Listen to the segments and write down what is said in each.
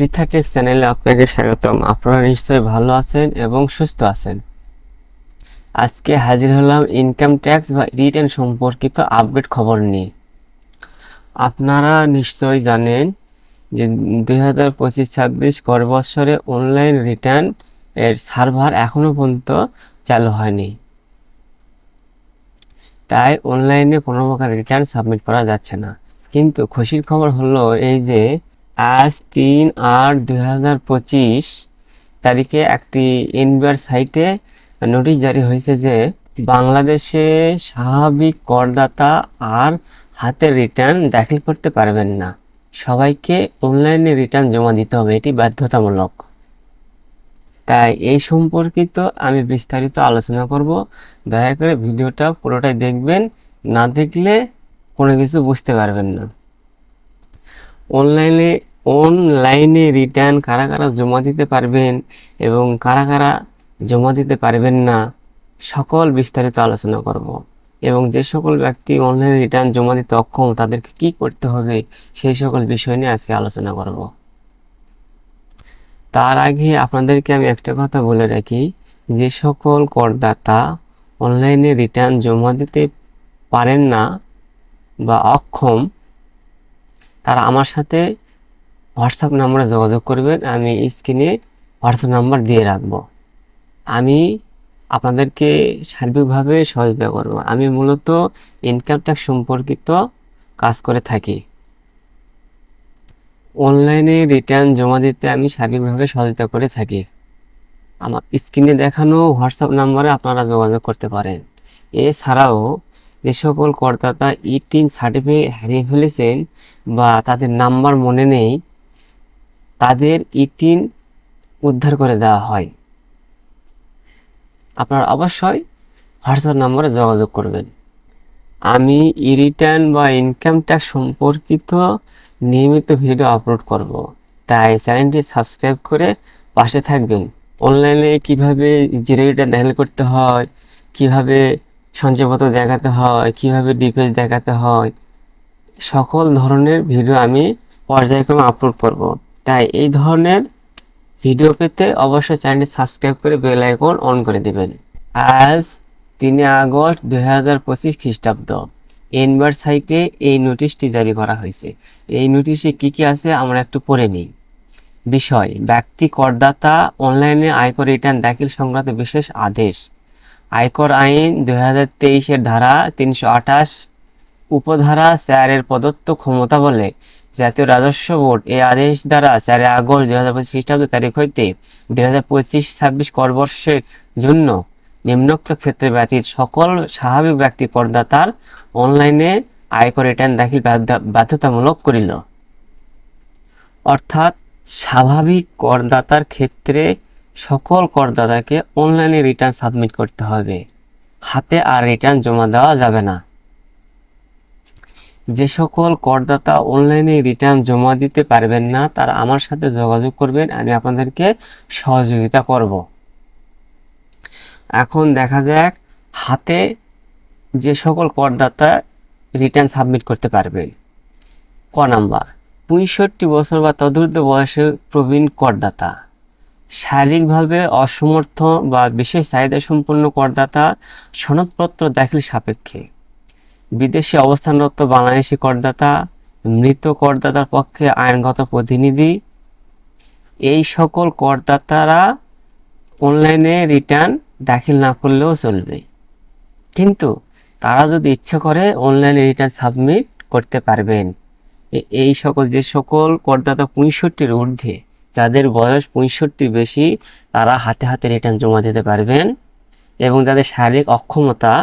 পৃথাটেক চ্যানেলে আপনাকে স্বাগতম। আপনারা নিশ্চয়ই ভালো আছেন এবং সুস্থ আছেন। আজকে হাজির হলাম ইনকাম ট্যাক্স বা রিটার্ন সম্পর্কিত আপডেট খবর নিয়ে। আপনারা নিশ্চয়ই জানেন যে দুই হাজার পঁচিশ ছাব্বিশ কর বছরে অনলাইন রিটার্ন এর সার্ভার এখনও পর্যন্ত চালু হয়নি। তাই অনলাইনে কোনো প্রকার রিটার্ন সাবমিট করা যাচ্ছে না। কিন্তু খুশির খবর হলো এই যে আজ তিন আট দুই হাজার পঁচিশ তারিখে একটি এনবিআর সাইটে নোটিশ জারি হয়েছে যে বাংলাদেশে স্বাভাবিক করদাতা আর হাতের রিটার্ন দাখিল করতে পারবেন না। সবাইকে অনলাইনে রিটার্ন জমা দিতে হবে, এটি বাধ্যতামূলক। তাই এই সম্পর্কিত আমি বিস্তারিত আলোচনা করব। দয়া করে ভিডিওটা পুরোটাই দেখবেন, না দেখলে কোনো কিছু বুঝতে পারবেন না। অনলাইনে অনলাইনে রিটার্ন কারা কারা জমা দিতে পারবেন এবং কারা কারা জমা দিতে পারবেন না, সকল বিস্তারিত আলোচনা করব। এবং যে সকল ব্যক্তি অনলাইনে রিটার্ন জমা দিতে অক্ষম, তাদেরকে কি করতে হবে সেই সকল বিষয় নিয়ে আজকে আলোচনা করব। তার আগে আপনাদেরকে আমি একটা কথা বলে রাখি, যে সকল করদাতা অনলাইনে রিটার্ন জমা দিতে পারেন না বা অক্ষম তারা আমার সাথে হোয়াটসঅ্যাপ নাম্বারে যোগাযোগ করবেন আমি স্ক্রিনে হোয়াটসঅ্যাপ নাম্বার দিয়ে রাখব। আমি আপনাদেরকে সার্বিকভাবে সহযোগিতা করব। আমি মূলত ইনকাম ট্যাক্স সম্পর্কিত কাজ করে থাকি। অনলাইনে রিটার্ন জমা দিতে আমি সার্বিকভাবে সহযোগিতা করে থাকি। আমার স্ক্রিনে দেখানো হোয়াটসঅ্যাপ নাম্বারে আপনারা যোগাযোগ করতে পারেন। এছাড়াও যে সকল করদাতা ইটিন সার্টিফিকেট হারিয়ে ফেলেছেন বা তাদের নাম্বার মনে নেই, তাদের ইটিন উদ্ধার করে দেওয়া হয়। আপনারা অবশ্যই হোয়াটসঅ্যাপ নাম্বারে যোগাযোগ করবেন। আমি ই রিটার্ন বা ইনকাম ট্যাক্স সম্পর্কিত নিয়মিত ভিডিও আপলোড করব। তাই চ্যানেলটি সাবস্ক্রাইব করে পাশে থাকবেন। অনলাইনে কীভাবে জিরো রিটার্ন দাখিল করতে হয়, কীভাবে সঞ্চয়পত্র দেখাতে হয়, কীভাবে ডিপেজ দেখাতে হয়, সকল ধরনের ভিডিও আমি পর্যায়ক্রমে আপলোড করব। তাই এই ধরনের ভিডিও পেতে অবশ্যই চ্যানেলটি সাবস্ক্রাইব করে বেল আইকন অন করে দেবেন। আজ তিনে আগস্ট দুই হাজার পঁচিশ খ্রিস্টাব্দ। এনবার সাইটে এই নোটিশটি জারি করা হয়েছে। এই নোটিশে কি কি আছে আমরা একটু পড়ে নিই। বিষয়, ব্যক্তি করদাতা অনলাইনে আয়কর রিটার্ন দাখিল সংক্রান্ত বিশেষ আদেশ। আয়কর আইন দুই হাজার তেইশের ধারা তিনশো আঠাশ, উপধারা চারের প্রদত্ত ক্ষমতা বলে জাতীয় রাজস্ব বোর্ড এই আদেশ দ্বারা চারে আগস্ট দুই হাজার পঁচিশ খ্রিস্টাব্দ তারিখ হইতে দুই হাজার পঁচিশ ছাব্বিশ করবর্ষের জন্য নিম্নোক্ত ক্ষেত্রে ব্যতীত সকল স্বাভাবিক ব্যক্তি করদাতার অনলাইনে আয়কর রিটার্ন দাখিল বাধ্য- বাধ্যতামূলক করিল। অর্থাৎ স্বাভাবিক করদাতার ক্ষেত্রে সকল করদাতাকে অনলাইনে রিটার্ন সাবমিট করতে হবে। হাতে আর রিটার্ন জমা দেওয়া যাবে না। যে সকল করদাতা অনলাইনে রিটার্ন জমা দিতে পারবেন না, তারা আমার সাথে যোগাযোগ করবেন, আমি আপনাদেরকে সহযোগিতা করব। এখন দেখা যাক হাতে যে সকল করদাতা রিটার্ন সাবমিট করতে পারবেন। ক নাম্বার, পঁয়ষট্টি বছর বা তদূর্ধ্ব বয়সে প্রবীণ করদাতা। শারীরিকভাবে অসমর্থ বা বিশেষ চাহিদা সম্পন্ন করদাতা সনদপত্র দাখিল সাপেক্ষে। বিদেশে অবস্থানরত বাংলাদেশি করদাতা, মৃত করদাতার পক্ষে আইনগত প্রতিনিধি। এই সকল করদাতারা অনলাইনে রিটার্ন দাখিল না করলেও চলবে। কিন্তু তারা যদি ইচ্ছা করে অনলাইনে রিটার্ন সাবমিট করতে পারবেন। এই সকল যে সকল করদাতা পঁয়ষট্টির ঊর্ধ্বে যাদের বয়স পঁয়ষট্টির বেশি, তারা হাতে হাতে রিটার্ন জমা দিতে পারবেন এবং যাদের শারীরিক অক্ষমতা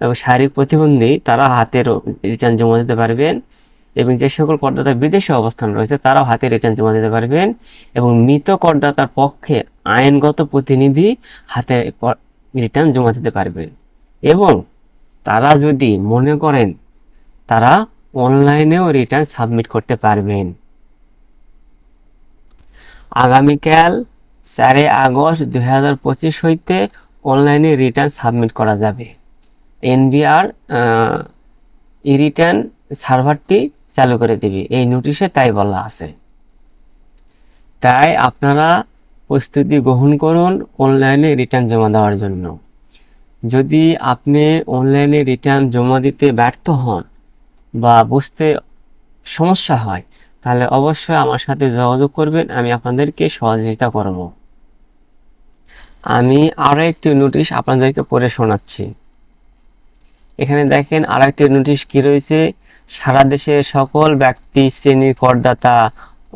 এবং শারীরিক প্রতিবন্ধী তারা হাতের রিটার্ন জমা দিতে পারবেন এবং যে সকল করদাতা বিদেশে অবস্থান রয়েছে, তারাও হাতে রিটার্ন জমা দিতে পারবেন এবং মৃত করদাতার পক্ষে আইনগত প্রতিনিধি হাতে রিটার্ন জমা দিতে পারবেন। এবং তারা যদি মনে করেন, তারা অনলাইনেও রিটার্ন সাবমিট করতে পারবেন। আগামীকাল চারই আগস্ট দুই হাজার পঁচিশ হইতে অনলাইনে রিটার্ন সাবমিট করা যাবে। এনবিআর ই রিটার্ন সার্ভারটি চালু করে দেবে। এই নোটিশে তাই বলা আছে। তাই আপনারা প্রস্তুতি গ্রহণ করুন অনলাইনে রিটার্ন জমা দেওয়ার জন্য। যদি আপনি অনলাইনে রিটার্ন জমা দিতে ব্যর্থ হন বা বুঝতে সমস্যা হয় তাহলে অবশ্যই আমার সাথে যোগাযোগ করবেন, আমি আপনাদেরকে সহযোগিতা করব। আমি আরও একটি নোটিশ আপনাদেরকে পড়ে শোনাচ্ছি। এখানে দেখেন আর একটি নোটিশ কী রয়েছে? সারা দেশে সকল ব্যক্তি শ্রেণির করদাতা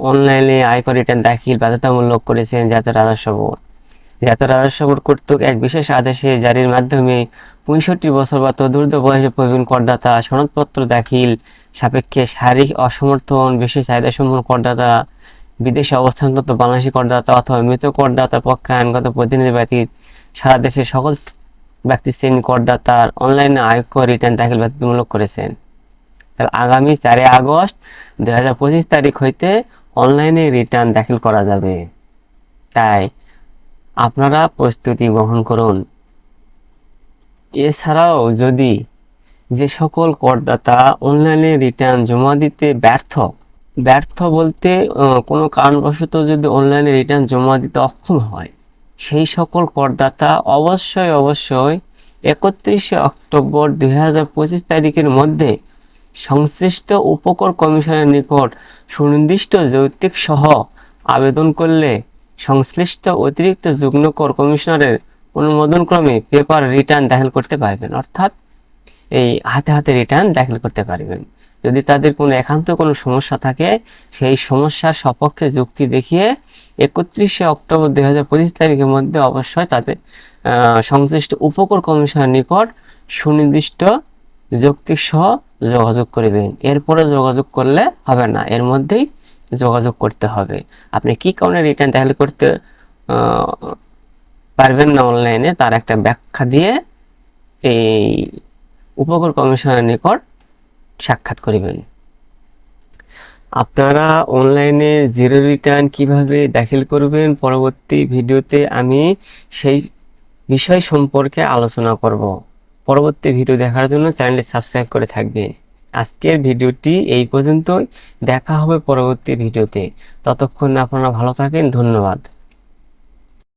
অনলাইনে আয়কর রিটার্ন দাখিল বাধ্যতামূলক করেছেন জাতীয় রাজস্ব বোর্ড। জাতীয় রাজস্ব কর্তৃক এক বিশেষ আদেশে জারির মাধ্যমে পঁয়ষট্টি বছর বা তদূর্ধ্ব বয়সে প্রবীণ করদাতা সনদপত্র দাখিল, সাপেক্ষে শারীরিক অসমর্থন বিশেষ চাহিদা করদাতা, বিদেশে অবস্থানরত বাংলাদেশি করদাতা অথবা মৃত করদাতার পক্ষে আইনগত প্রতিনিধি ব্যতীত সারা দেশের সকল ব্যক্তি শ্রেণি করদাতার অনলাইনে আয়কর রিটার্ন দাখিল বাধ্যতামূলক করেছেন। তাহলে আগামী চারই আগস্ট দুই হাজার পঁচিশ তারিখ হইতে অনলাইনে রিটার্ন দাখিল করা যাবে। তাই আপনারা প্রস্তুতি গ্রহণ করুন। এছাড়াও যদি যে সকল করদাতা অনলাইনে রিটার্ন জমা দিতে ব্যর্থ ব্যর্থ বলতে কোনো কারণবশত যদি অনলাইনে রিটার্ন জমা দিতে অক্ষম হয়, সেই সকল করদাতা অবশ্যই অবশ্যই একত্রিশে অক্টোবর দুই হাজার পঁচিশ তারিখের মধ্যে সংশ্লিষ্ট উপকর কমিশনের নিকট সুনির্দিষ্ট যৌক্তিক সহ আবেদন করলে সংশ্লিষ্ট অতিরিক্ত যুগ্মকর কমিশনারের অনুমোদনক্রমে পেপার রিটার্ন দাখিল করতে পারবেন, অর্থাৎ এই হাতে হাতে রিটার্ন দাখিল করতে পারবেন। যদি তাদের কোনো একান্ত কোনো সমস্যা থাকে, সেই সমস্যার সপক্ষে যুক্তি দেখিয়ে একত্রিশে অক্টোবর দুই হাজার পঁচিশ তারিখের মধ্যে অবশ্যই তাদের সংশ্লিষ্ট উপকর কমিশনের নিকট সুনির্দিষ্ট যৌক্তিক সহ যোগাযোগ করবেন। এরপরে যোগাযোগ করলে হবে না। এর মধ্যেই যোগাযোগ করতে হবে। আপনি কি কারণে রিটার্ন দাখিল করতে পারবেন না অনলাইনে তার একটা ব্যাখ্যা দিয়ে এই উপকর কমিশনের নিকট সাক্ষাৎ করিবেন। আপনারা অনলাইনে জিরো রিটার্ন কীভাবে দাখিল করবেন? পরবর্তী ভিডিওতে আমি সেই বিষয় সম্পর্কে আলোচনা করব। পরবর্তী ভিডিও দেখার জন্য চ্যানেলটি সাবস্ক্রাইব করে থাকবেন। আজকের ভিডিওটি এই পর্যন্তই। দেখা হবে পরবর্তী ভিডিওতে। ততক্ষণ আপনারা ভালো থাকেন। ধন্যবাদ।